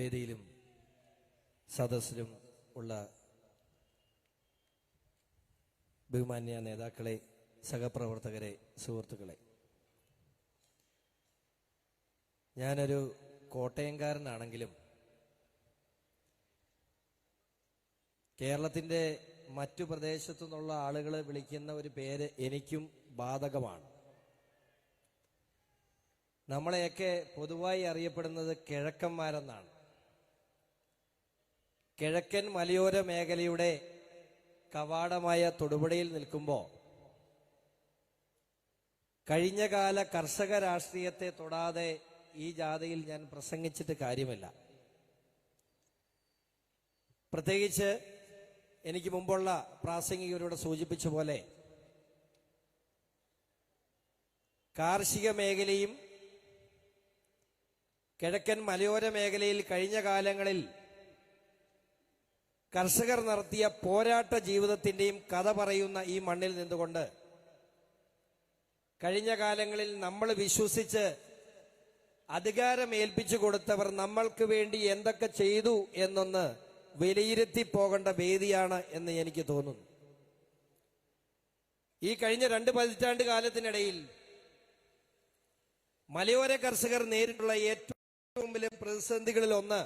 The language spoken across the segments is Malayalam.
വേദിയിലും സദസ്സിലും ഉള്ള ബഹുമാന്യ നേതാക്കളെ സഹപ്രവർത്തകരെ സുഹൃത്തുക്കളെ. ഞാനൊരു കോട്ടയംകാരനാണെങ്കിലും കേരളത്തിന്റെ മറ്റു പ്രദേശത്തു നിന്നുള്ള ആളുകൾ വിളിക്കുന്ന ഒരു പേര് എനിക്കും ബാധകമാണ്. നമ്മളെയൊക്കെ പൊതുവായി അറിയപ്പെടുന്നത് കിഴക്കന്മാരെന്നാണ്. കിഴക്കൻ മലയോര മേഖലയുടെ കവാടമായ തൊടുപുഴയിൽ നിൽക്കുമ്പോൾ കഴിഞ്ഞകാല കർഷക രാഷ്ട്രീയത്തെ തൊടാതെ ഈ ജാഥയിൽ ഞാൻ പ്രസംഗിച്ചിട്ട് കാര്യമില്ല. പ്രത്യേകിച്ച് എനിക്ക് മുമ്പുള്ള പ്രാസംഗികരോട് സൂചിപ്പിച്ച പോലെ കാർഷിക മേഖലയും കിഴക്കൻ മലയോര മേഖലയിൽ കഴിഞ്ഞ കാലങ്ങളിൽ കർഷകർ നടത്തിയ പോരാട്ട ജീവിതത്തിന്റെയും കഥ പറയുന്ന ഈ മണ്ണിൽ നിന്നുകൊണ്ട് കഴിഞ്ഞ കാലങ്ങളിൽ നമ്മൾ വിശ്വസിച്ച് അധികാരം ഏൽപ്പിച്ചു കൊടുത്തവർ നമ്മൾക്ക് വേണ്ടി എന്തൊക്കെ ചെയ്തു എന്നൊന്ന് വിലയിരുത്തി പോകേണ്ട വേദിയാണ് എന്ന് എനിക്ക് തോന്നുന്നു. ഈ കഴിഞ്ഞ രണ്ട് പതിറ്റാണ്ട് കാലത്തിനിടയിൽ മലയോര കർഷകർ നേരിട്ടുള്ള ഏറ്റവും വലിയ പ്രതിസന്ധികളിൽ ഒന്ന്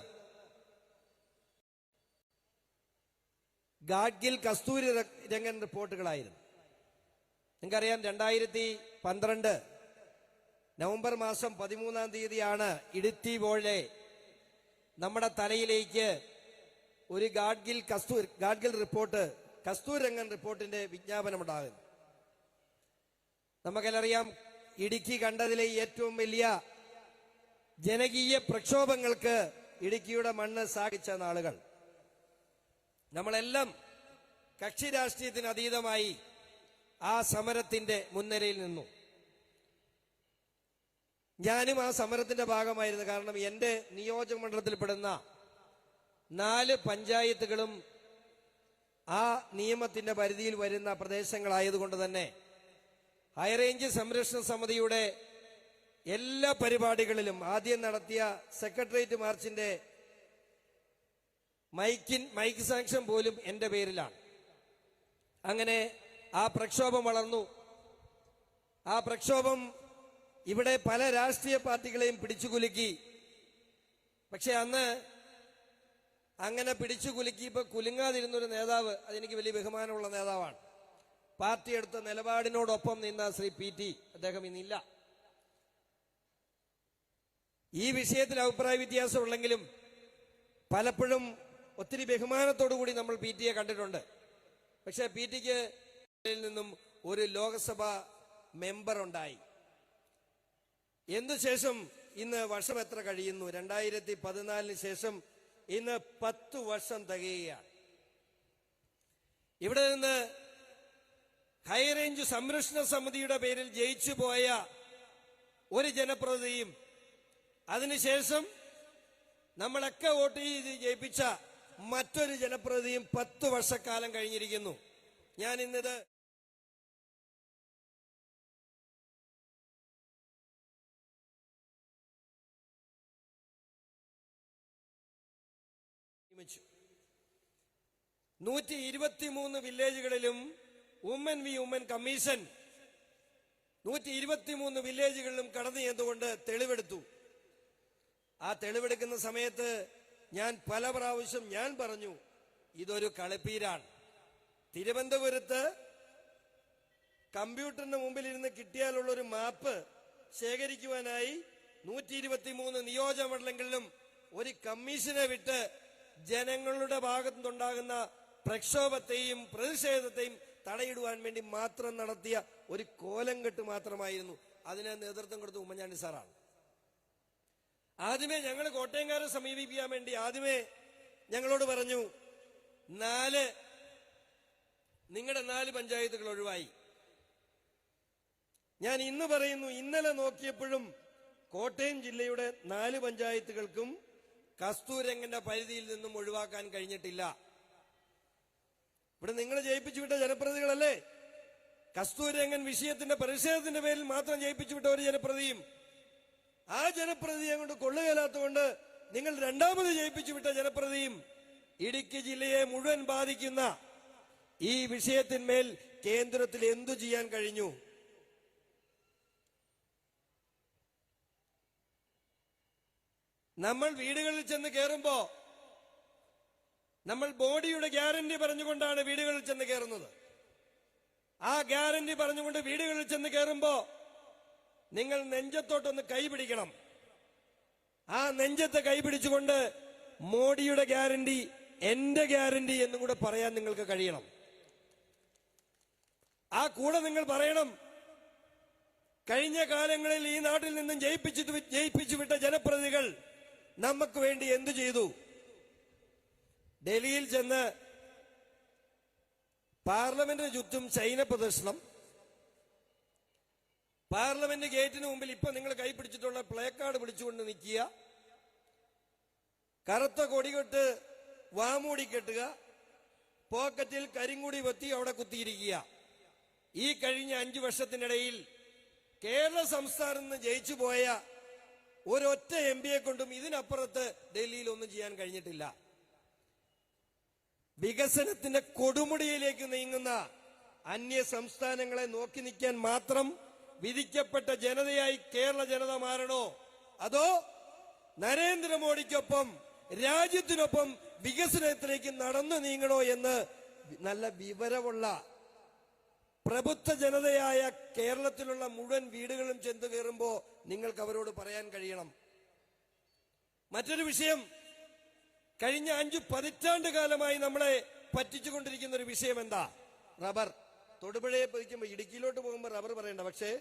ഗാഡ്ഗിൽ കസ്തൂരി രംഗൻ റിപ്പോർട്ടുകളായിരുന്നു. നിങ്ങൾക്കറിയാം രണ്ടായിരത്തി പന്ത്രണ്ട് നവംബർ മാസം പതിമൂന്നാം തീയതിയാണ് ഇടുത്തി പോലെ നമ്മുടെ തലയിലേക്ക് ഒരു ഗാഡ്ഗിൽ കസ്തൂർ ഗാഡ്ഗിൽ റിപ്പോർട്ട് കസ്തൂർ രംഗൻ റിപ്പോർട്ടിന്റെ വിജ്ഞാപനം വിജ്ഞാപനമുണ്ടാകുന്നു നമുക്കെല്ലാം ഇടുക്കി കണ്ടതിലെ ഏറ്റവും വലിയ ജനകീയ പ്രക്ഷോഭങ്ങൾക്ക് ഇടുക്കിയുടെ മണ്ണ് സാധിച്ച നാളുകൾ. നമ്മളെല്ലാം കക്ഷി രാഷ്ട്രീയത്തിന് അതീതമായി ആ സമരത്തിന്റെ മുൻനിരയിൽ നിന്നു. ഞാനും ആ സമരത്തിന്റെ ഭാഗമായിരുന്നു. കാരണം എന്റെ നിയോജക മണ്ഡലത്തിൽപ്പെടുന്ന നാല് പഞ്ചായത്തുകളും ആ നിയമത്തിന്റെ പരിധിയിൽ വരുന്ന പ്രദേശങ്ങളായതുകൊണ്ട് തന്നെ ഹൈറേഞ്ച് സംരക്ഷണ സമിതിയുടെ എല്ലാ പരിപാടികളിലും ആദ്യം നടത്തിയ സെക്രട്ടേറിയറ്റ് മാർച്ചിന്റെ മൈക്കിൻ മൈക്ക് സാങ്ഷൻ പോലും എന്റെ പേരിലാണ്. അങ്ങനെ ആ പ്രക്ഷോഭം വളർന്നു. ആ പ്രക്ഷോഭം ഇവിടെ പല രാഷ്ട്രീയ പാർട്ടികളെയും പിടിച്ചുകുലുക്കി. പക്ഷെ അന്ന് അങ്ങനെ പിടിച്ചു കുലുക്കി ഇപ്പൊ കുലുങ്ങാതിരുന്ന ഒരു നേതാവ് അതെനിക്ക് വലിയ ബഹുമാനമുള്ള നേതാവാണ്. പാർട്ടി എടുത്ത നിലപാടിനോടൊപ്പം നിന്ന ശ്രീ പി ടി അദ്ദേഹം ഇന്നില്ല. ഈ വിഷയത്തിൽ അഭിപ്രായ വ്യത്യാസമുള്ളെങ്കിലും പലപ്പോഴും ഒത്തിരി ബഹുമാനത്തോടു കൂടി നമ്മൾ പി ടിയെ കണ്ടിട്ടുണ്ട്. പക്ഷെ പി ടിക്ക് നിന്നും ഒരു ലോകസഭ മെമ്പർ ഉണ്ടായി. എന്തുശേഷം ഇന്ന് വർഷം എത്ര കഴിയുന്നു? രണ്ടായിരത്തി പതിനാലിന് ശേഷം ഇന്ന് പത്തു വർഷം തികയുകയാണ്. ഇവിടെ നിന്ന് ഹൈറേഞ്ച് സംരക്ഷണ സമിതിയുടെ പേരിൽ ജയിച്ചു പോയ ഒരു ജനപ്രതിനിധിയും അതിനുശേഷം നമ്മളൊക്കെ വോട്ട് ചെയ്ത് ജയിപ്പിച്ച മറ്റൊരു ജനപ്രതിനിധിയും പത്ത് വർഷക്കാലം കഴിഞ്ഞിരിക്കുന്നു. ഞാൻ ഇന്നിത് നിയമിച്ചു. നൂറ്റി ഇരുപത്തിമൂന്ന് വില്ലേജുകളിലും വുമൻ വി വുമൻ കമ്മീഷൻ നൂറ്റി ഇരുപത്തിമൂന്ന് വില്ലേജുകളിലും കടന്നു ചെന്നുകൊണ്ട് തെളിവെടുത്തു. ആ തെളിവെടുക്കുന്ന സമയത്ത് ഞാൻ പല പ്രാവശ്യം ഞാൻ പറഞ്ഞു ഇതൊരു കളിപ്പീരാണ്. തിരുവനന്തപുരത്ത് കമ്പ്യൂട്ടറിന് മുമ്പിൽ ഇരുന്ന് കിട്ടിയാലുള്ള ഒരു മാപ്പ് ശേഖരിക്കുവാനായി നൂറ്റി ഇരുപത്തിമൂന്ന് നിയോജകമണ്ഡലങ്ങളിലും ഒരു കമ്മീഷനെ വിട്ട് ജനങ്ങളുടെ ഭാഗത്തു നിന്നുണ്ടാകുന്ന പ്രക്ഷോഭത്തെയും പ്രതിഷേധത്തെയും തടയിടുവാൻ വേണ്ടി മാത്രം നടത്തിയ ഒരു കോലം കെട്ട് മാത്രമായിരുന്നു. അതിനെ നേതൃത്വം കൊടുത്ത ഉമ്മൻചാണ്ടി സാറാണ്. ആദ്യമേ ഞങ്ങൾ കോട്ടയംകാരെ സമീപിക്കാൻ വേണ്ടി ആദ്യമേ ഞങ്ങളോട് പറഞ്ഞു നാല് നിങ്ങളുടെ നാല് പഞ്ചായത്തുകൾ ഒഴിവായി. ഞാൻ ഇന്ന് പറയുന്നു ഇന്നലെ നോക്കിയപ്പോഴും കോട്ടയം ജില്ലയുടെ നാല് പഞ്ചായത്തുകൾക്കും കസ്തൂരംഗന്റെ പരിധിയിൽ നിന്നും ഒഴിവാക്കാൻ കഴിഞ്ഞിട്ടില്ല. ഇവിടെ നിങ്ങൾ ജയിപ്പിച്ചു വിട്ട ജനപ്രതികളല്ലേ കസ്തൂരംഗൻ വിഷയത്തിന്റെ പ്രതിഷേധത്തിന്റെ പേരിൽ മാത്രം ജയിപ്പിച്ചു വിട്ട ഒരു ജനപ്രതിയും ആ ജനപ്രതിയെ കൊണ്ട് കൊള്ളുകയില്ലാത്തതുകൊണ്ട് നിങ്ങൾ രണ്ടാമത് ജയിപ്പിച്ചു വിട്ട ജനപ്രതിയും ഇടുക്കി ജില്ലയെ മുഴുവൻ ബാധിക്കുന്ന ഈ വിഷയത്തിന്മേൽ കേന്ദ്രത്തിൽ എന്തു ചെയ്യാൻ കഴിഞ്ഞു? നമ്മൾ വീടുകളിൽ ചെന്ന് കയറുമ്പോ നമ്മൾ ബോഡിയുടെ ഗ്യാരണ്ടി പറഞ്ഞുകൊണ്ടാണ് വീടുകളിൽ ചെന്ന് കയറുന്നത് ആ ഗ്യാരണ്ടി പറഞ്ഞുകൊണ്ട് വീടുകളിൽ ചെന്ന് കയറുമ്പോ നിങ്ങൾ നെഞ്ചത്തോട്ടൊന്ന് കൈ പിടിക്കണം ആ നെഞ്ചത്തെ കൈപിടിച്ചുകൊണ്ട് മോഡിയുടെ ഗ്യാരണ്ടി എന്റെ ഗ്യാരണ്ടി എന്നും കൂടെ പറയാൻ നിങ്ങൾക്ക് കഴിയണം. ആ കൂടെ നിങ്ങൾ പറയണം കഴിഞ്ഞ കാലങ്ങളിൽ ഈ നാട്ടിൽ നിന്നും ജയിപ്പിച്ചു ജയിപ്പിച്ചു വിട്ട ജനപ്രതികൾ നമുക്ക് വേണ്ടി എന്തു ചെയ്തു? ഡൽഹിയിൽ ചെന്ന് പാർലമെന്റിന് ചുറ്റും ചൈന പ്രദർശനം പാർലമെന്റ് ഗേറ്റിന് മുമ്പിൽ ഇപ്പൊ നിങ്ങൾ കൈ പിടിച്ചിട്ടുള്ള പ്ലേ കാർഡ് പിടിച്ചുകൊണ്ട് നിൽക്കുക. കറുത്ത കൊടികെട്ട് വാമൂടി കെട്ടുക. പോക്കറ്റിൽ കരിങ്കുടി വെത്തി അവിടെ കുത്തിയിരിക്കുക. ഈ കഴിഞ്ഞ അഞ്ചു വർഷത്തിനിടയിൽ കേരള സംസ്ഥാനം നിന്ന് ജയിച്ചു പോയ ഒരൊറ്റ എം പിയെ കൊണ്ടും ഇതിനപ്പുറത്ത് ഡൽഹിയിൽ ഒന്നും ചെയ്യാൻ കഴിഞ്ഞിട്ടില്ല. വികസനത്തിന്റെ കൊടുമുടിയിലേക്ക് നീങ്ങുന്ന അന്യ സംസ്ഥാനങ്ങളെ നോക്കി നിൽക്കാൻ മാത്രം വിധിക്കപ്പെട്ട ജനതയായി കേരള ജനത മാറണോ? അതോ നരേന്ദ്രമോദിക്കൊപ്പം രാജ്യത്തിനൊപ്പം വികസനത്തിലേക്ക് നടന്നു നീങ്ങണോ എന്ന് നല്ല വിവരമുള്ള പ്രബുദ്ധ ജനതയായ കേരളത്തിലുള്ള മുഴുവൻ വീടുകളും ചെന്ന് കയറുമ്പോ നിങ്ങൾക്ക് അവരോട് പറയാൻ കഴിയണം. മറ്റൊരു വിഷയം കഴിഞ്ഞ അഞ്ചു പതിറ്റാണ്ട് കാലമായി നമ്മളെ പറ്റിച്ചുകൊണ്ടിരിക്കുന്ന ഒരു വിഷയം എന്താ? റബ്ബർ. തൊടുപുഴയെ പതിക്കുമ്പോൾ ഇടുക്കിയിലോട്ട് പോകുമ്പോൾ റബ്ബർ പറയണ്ട. പക്ഷേ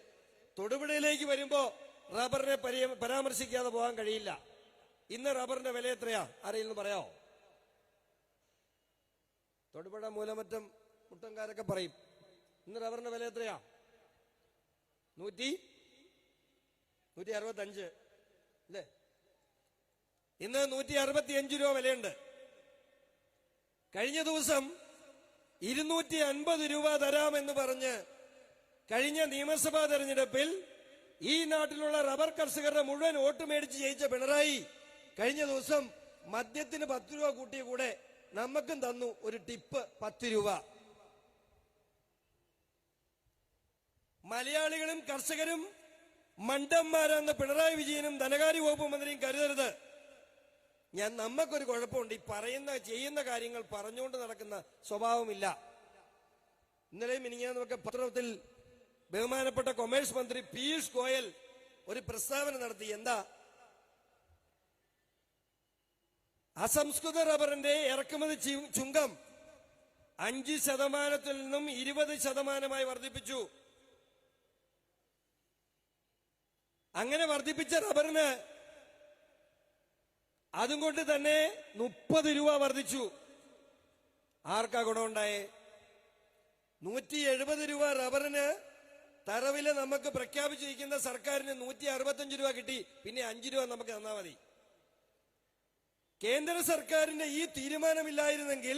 തൊടുപുഴയിലേക്ക് വരുമ്പോ റബ്ബറിനെ പരാമർശിക്കാതെ പോകാൻ കഴിയില്ല. ഇന്ന് റബ്ബറിന്റെ വില എത്രയാ? ആരെങ്കിലും പറയാമോ തൊടുപുഴ മൂലമറ്റം മുട്ടംകാരൊക്കെ പറയും. ഇന്ന് റബ്ബറിന്റെ വില എത്രയാ? നൂറ്റി? നൂറ്റി അറുപത്തഞ്ച് അല്ലേ? ഇന്ന് നൂറ്റി അറുപത്തി അഞ്ച് രൂപ വിലയുണ്ട്. കഴിഞ്ഞ ദിവസം ഇരുന്നൂറ്റി അൻപത് രൂപ തരാമെന്ന് പറഞ്ഞ് കഴിഞ്ഞ നിയമസഭാ തെരഞ്ഞെടുപ്പിൽ ഈ നാട്ടിലുള്ള റബ്ബർ കർഷകരുടെ മുഴുവൻ വോട്ട് മേടിച്ച് ജയിച്ച പിണറായി കഴിഞ്ഞ ദിവസം മദ്യത്തിന് പത്ത് രൂപ കൂട്ടിയ കൂടെ നമുക്കും തന്നു ഒരു ടിപ്പ് പത്ത് രൂപ. മലയാളികളും കർഷകരും മണ്ടന്മാരെന്ന് പിണറായി വിജയനും ധനകാര്യ വകുപ്പ് മന്ത്രിയും കരുതരുത്. ഞാൻ നമുക്കൊരു കുഴപ്പമുണ്ട്. ഈ പറയുന്ന ചെയ്യുന്ന കാര്യങ്ങൾ പറഞ്ഞുകൊണ്ട് നടക്കുന്ന സ്വഭാവമില്ല. ഇന്നലെ മിനിങ്ങാന്നൊക്കെ പത്രത്തിൽ ബഹുമാനപ്പെട്ട കൊമേഴ്സ് മന്ത്രി പീയൂഷ് ഗോയൽ ഒരു പ്രസ്താവന നടത്തി. എന്താ? അസംസ്കൃത റബ്ബറിന്റെ ഇറക്കുമതി ചുങ്കം അഞ്ച് ശതമാനത്തിൽ നിന്നും ഇരുപത് ശതമാനമായി വർദ്ധിപ്പിച്ചു. അങ്ങനെ വർദ്ധിപ്പിച്ച റബ്ബറിന് അതും കൊണ്ട് തന്നെ മുപ്പത് രൂപ വർദ്ധിച്ചു. ആർക്കാ ഗുണമുണ്ടായേ? നൂറ്റി എഴുപത് രൂപ റബ്ബറിന് തറവിൽ നമുക്ക് പ്രഖ്യാപിച്ചിരിക്കുന്ന സർക്കാരിന് നൂറ്റി അറുപത്തഞ്ച് രൂപ കിട്ടി. പിന്നെ അഞ്ച് രൂപ നമുക്ക് തന്നാ മതി. കേന്ദ്ര സർക്കാരിന്റെ ഈ തീരുമാനമില്ലായിരുന്നെങ്കിൽ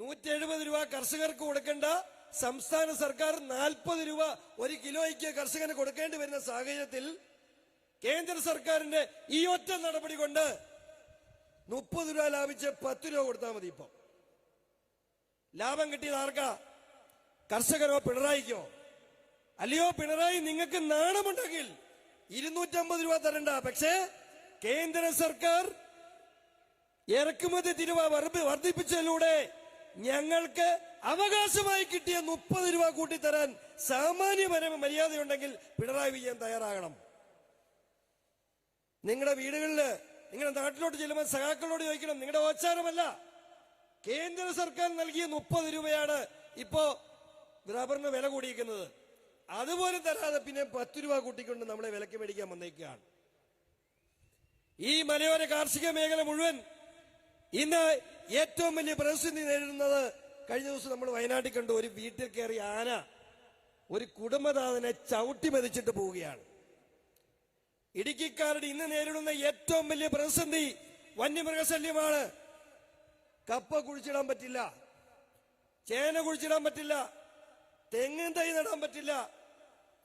നൂറ്റി എഴുപത് രൂപ കർഷകർക്ക് കൊടുക്കേണ്ട സംസ്ഥാന സർക്കാർ നാൽപ്പത് രൂപ ഒരു കിലോയ്ക്ക് കർഷകന് കൊടുക്കേണ്ടി വരുന്ന സാഹചര്യത്തിൽ കേന്ദ്ര സർക്കാരിന്റെ ഈ ഒറ്റ നടപടി കൊണ്ട് മുപ്പത് രൂപ ലാഭിച്ച് പത്ത് രൂപ കൊടുത്താൽ മതി ഇപ്പം. ലാഭം കിട്ടിയത് ആർക്കാ? കർഷകരോ പിണറായിക്കോ? അല്ലയോ പിണറായി നിങ്ങൾക്ക് നാണമുണ്ടെങ്കിൽ ഇരുന്നൂറ്റമ്പത് രൂപ തരണ്ട. പക്ഷേ കേന്ദ്ര സർക്കാർ ഇറക്കുമതി തിരുവ വർദ്ധി- വർദ്ധിപ്പിച്ചതിലൂടെ ഞങ്ങൾക്ക് അവകാശമായി കിട്ടിയ മുപ്പത് രൂപ കൂട്ടിത്തരാൻ സാമാന്യ സാമാന്യപര മര്യാദയുണ്ടെങ്കിൽ പിണറായി വിജയൻ തയ്യാറാകണം. നിങ്ങളുടെ വീടുകളിൽ നിങ്ങളുടെ നാട്ടിലോട്ട് ചെല്ലുമ്പോൾ സഖാക്കളോട് ചോദിക്കണം നിങ്ങളുടെ ഓച്ചാരമല്ല. കേന്ദ്ര സർക്കാർ നൽകിയ മുപ്പത് രൂപയാണ് ഇപ്പോ റബ്ബറിന് വില കൂടിയിരിക്കുന്നത്. അതുപോലെ തരാതെ പിന്നെ പത്ത് രൂപ കൂട്ടിക്കൊണ്ട് നമ്മളെ വിലക്ക് മേടിക്കാൻ വന്നേക്കുകയാണ്. ഈ മലയോര കാർഷിക മേഖല മുഴുവൻ ഇന്ന് ഏറ്റവും വലിയ പ്രതിസന്ധി നേരിടുന്നത് കഴിഞ്ഞ ദിവസം നമ്മൾ വയനാട്ടിൽ കണ്ടു ഒരു വീട്ടിൽ കയറി ആന ഒരു കുടുംബനാഥനെ ചവിട്ടി മതിച്ചിട്ട് പോവുകയാണ്. ഇടുക്കിക്കാരുടെ ഇന്ന് നേരിടുന്ന ഏറ്റവും വലിയ പ്രതിസന്ധി വന്യമൃഗശല്യമാണ്. കപ്പ കുഴിച്ചിടാൻ പറ്റില്ല. ചേന കുഴിച്ചിടാൻ പറ്റില്ല. തെങ്ങിൻ തൈ നടാൻ പറ്റില്ല.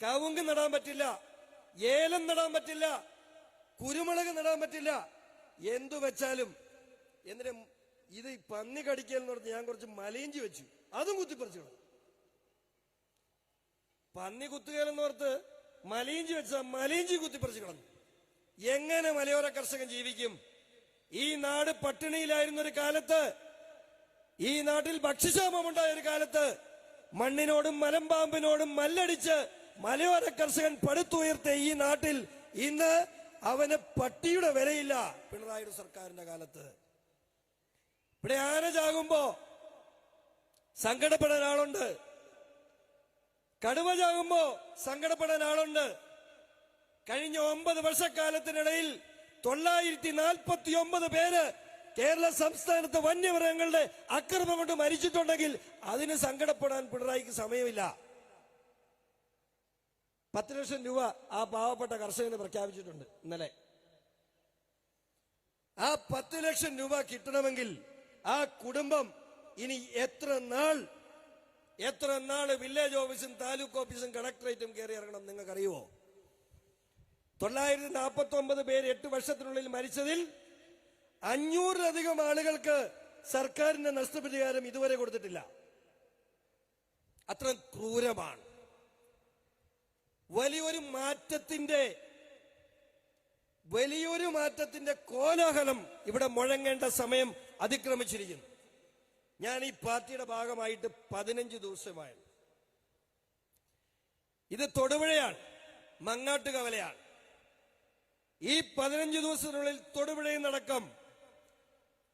കവുങ്ക് നടാൻ പറ്റില്ല. ഏലം നടാൻ പറ്റില്ല. കുരുമുളക് നടാൻ പറ്റില്ല. എന്തു വെച്ചാലും എന്തിനു ഇത് പന്നി കടിക്കൽ എന്ന് പറഞ്ഞ് ഞാൻ കുറച്ച് മലയിഞ്ചി വെച്ചു. അതും കുത്തിപ്പറിച്ചു പന്നി കുത്തുകയെന്ന് ഓർത്ത് മലയിഞ്ചി വെച്ച മലയിഞ്ചി കുത്തിപ്പറിച്ചു കളഞ്ഞു. എങ്ങനെ മലയോര കർഷകൻ ജീവിക്കും? ഈ നാട് പട്ടിണിയിലായിരുന്ന ഒരു കാലത്ത് ഈ നാട്ടിൽ ഭക്ഷ്യക്ഷാമമുണ്ടായ ഒരു കാലത്ത് മണ്ണിനോടും മലമ്പാമ്പിനോടും മല്ലടിച്ച് മലയോര കർഷകൻ പടുത്തുയർത്തിയ ഈ നാട്ടിൽ ഇന്ന് അവന് പട്ടിയുടെ വിലയില്ല. പിണറായിയുടെ സർക്കാരിന്റെ കാലത്ത്. ഇവിടെ ആനജാകുമ്പോ സങ്കടപ്പെടാൻ ആളുണ്ട് കടുവ ചാകുമ്പോ സങ്കടപ്പെടാൻ ആളുണ്ട്. കഴിഞ്ഞ ഒമ്പത് വർഷക്കാലത്തിനിടയിൽ തൊള്ളായിരത്തി നാൽപ്പത്തി ഒമ്പത് പേര് കേരള സംസ്ഥാനത്ത് വന്യമൃഗങ്ങളുടെ അക്രമം കൊണ്ട് മരിച്ചിട്ടുണ്ടെങ്കിൽ അതിന് സങ്കടപ്പെടാൻ പിണറായിക്ക് സമയമില്ല. പത്ത് ലക്ഷം രൂപ ആ പാവപ്പെട്ട കർഷകന് പ്രഖ്യാപിച്ചിട്ടുണ്ട് ഇന്നലെ. ആ പത്ത് ലക്ഷം രൂപ കിട്ടണമെങ്കിൽ ആ കുടുംബം ഇനി എത്ര നാൾ എത്ര നാൾ വില്ലേജ് ഓഫീസും താലൂക്ക് ഓഫീസും കളക്ടറേറ്റും കയറി ഇറങ്ങണം നിങ്ങൾക്കറിയുമോ? തൊള്ളായിരത്തി നാൽപ്പത്തി ഒമ്പത് പേര് എട്ട് വർഷത്തിനുള്ളിൽ മരിച്ചതിൽ അഞ്ഞൂറിലധികം ആളുകൾക്ക് സർക്കാരിന്റെ നഷ്ടപരിഹാരം ഇതുവരെ കൊടുത്തിട്ടില്ല. അത്ര ക്രൂരമാണ്. വലിയൊരു മാറ്റത്തിന്റെ വലിയൊരു മാറ്റത്തിന്റെ കോലാഹലം ഇവിടെ മുഴങ്ങേണ്ട സമയം അതിക്രമിച്ചിരിക്കുന്നു. ഞാൻ ഈ പാർട്ടിയുടെ ഭാഗമായിട്ട് പതിനഞ്ച് ദിവസമായി ഇത് തൊടുപുഴയാണ് മങ്ങാട്ട് കവലയാണ് ഈ പതിനഞ്ച് ദിവസത്തിനുള്ളിൽ തൊടുപുഴയിൽ നടക്കം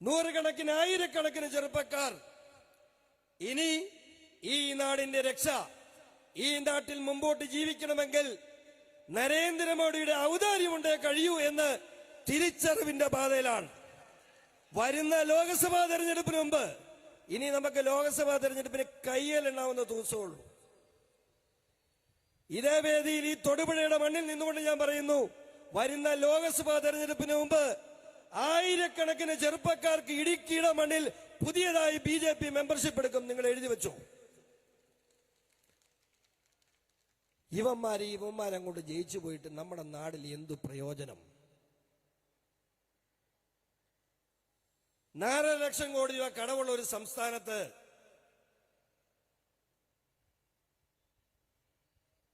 നൂറുകണക്കിന് ആയിരക്കണക്കിന് ചെറുപ്പക്കാർ ഇനി ഈ നാടിന്റെ രക്ഷ ഈ നാട്ടിൽ മുമ്പോട്ട് ജീവിക്കണമെങ്കിൽ നരേന്ദ്രമോദിയുടെ ഔദാര്യമുണ്ടേ കഴിയൂ എന്ന് തിരിച്ചറിവിന്റെ പാതയിലാണ്. വരുന്ന ലോക്സഭാ തെരഞ്ഞെടുപ്പിന് മുമ്പ് ഇനി നമുക്ക് ലോക്സഭാ തെരഞ്ഞെടുപ്പിന് കയ്യലുണ്ടാവുന്ന ദിവസമുള്ളൂ. ഇതേ വേദിയിൽ ഈ തൊടുപുഴയുടെ മണ്ണിൽ നിന്നുകൊണ്ട് ഞാൻ പറയുന്നു വരുന്ന ലോക്സഭാ തെരഞ്ഞെടുപ്പിന് മുമ്പ് ആയിരക്കണക്കിന് ചെറുപ്പക്കാർക്ക് ഇടുക്കിയുടെ മണ്ണിൽ പുതിയതായി ബി ജെ പി മെമ്പർഷിപ്പ് എടുക്കും നിങ്ങൾ എഴുതി വെച്ചോ. ഇവന്മാരെ അങ്ങോട്ട് ജയിച്ചു പോയിട്ട് നമ്മുടെ നാടിൽ എന്തു പ്രയോജനം? നാലര ലക്ഷം കോടി രൂപ കടവുള്ള ഒരു സംസ്ഥാനത്ത്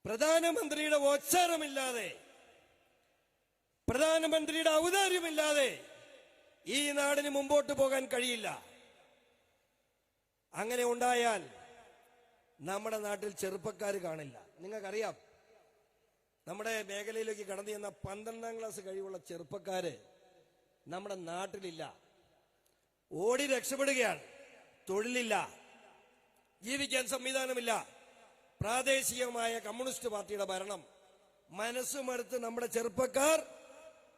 പ്രധാനമന്ത്രിയുടെ ഓച്ചാരമില്ലാതെ പ്രധാനമന്ത്രിയുടെ ഔദാര്യമില്ലാതെ ഈ നാടിന് മുമ്പോട്ട് പോകാൻ കഴിയില്ല. അങ്ങനെ ഉണ്ടായാൽ നമ്മുടെ നാട്ടിൽ ചെറുപ്പക്കാർ കാണില്ല. നിങ്ങൾക്കറിയാം നമ്മുടെ മേഖലയിലേക്ക് കടന്നു ചെന്ന പന്ത്രണ്ടാം ക്ലാസ് കഴിവുള്ള ചെറുപ്പക്കാര് നമ്മുടെ നാട്ടിലില്ല. ഓടി രക്ഷപ്പെടുകയാണ്. തൊഴിലില്ല ജീവിക്കാൻ സംവിധാനമില്ല. പ്രാദേശികമായ കമ്മ്യൂണിസ്റ്റ് പാർട്ടിയുടെ ഭരണം. മനസ്സ് മറുത്ത് നമ്മുടെ ചെറുപ്പക്കാർ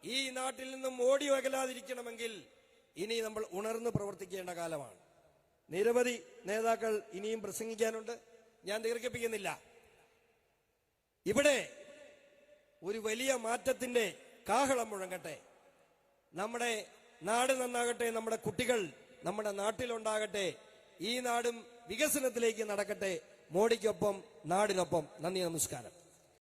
ഈ നാട്ടിൽ നിന്നും ഓടി അകലാതിരിക്കണമെങ്കിൽ ഇനി നമ്മൾ ഉണർന്ന് പ്രവർത്തിക്കേണ്ട കാലമാണ്. നിരവധി നേതാക്കൾ ഇനിയും പ്രസംഗിക്കാനുണ്ട്. ഞാൻ ദീർഘിപ്പിക്കുന്നില്ല. ഇവിടെ ഒരു വലിയ മാറ്റത്തിന്റെ കാഹളം മുഴങ്ങട്ടെ. നമ്മുടെ നാട് നന്നാകട്ടെ നമ്മുടെ കുട്ടികൾ നമ്മുടെ നാട്ടിലുണ്ടാകട്ടെ ഈ നാടും വികസനത്തിലേക്ക് നടക്കട്ടെ. മോഡിക്കൊപ്പം നാടിനൊപ്പം. നന്ദി നമസ്കാരം.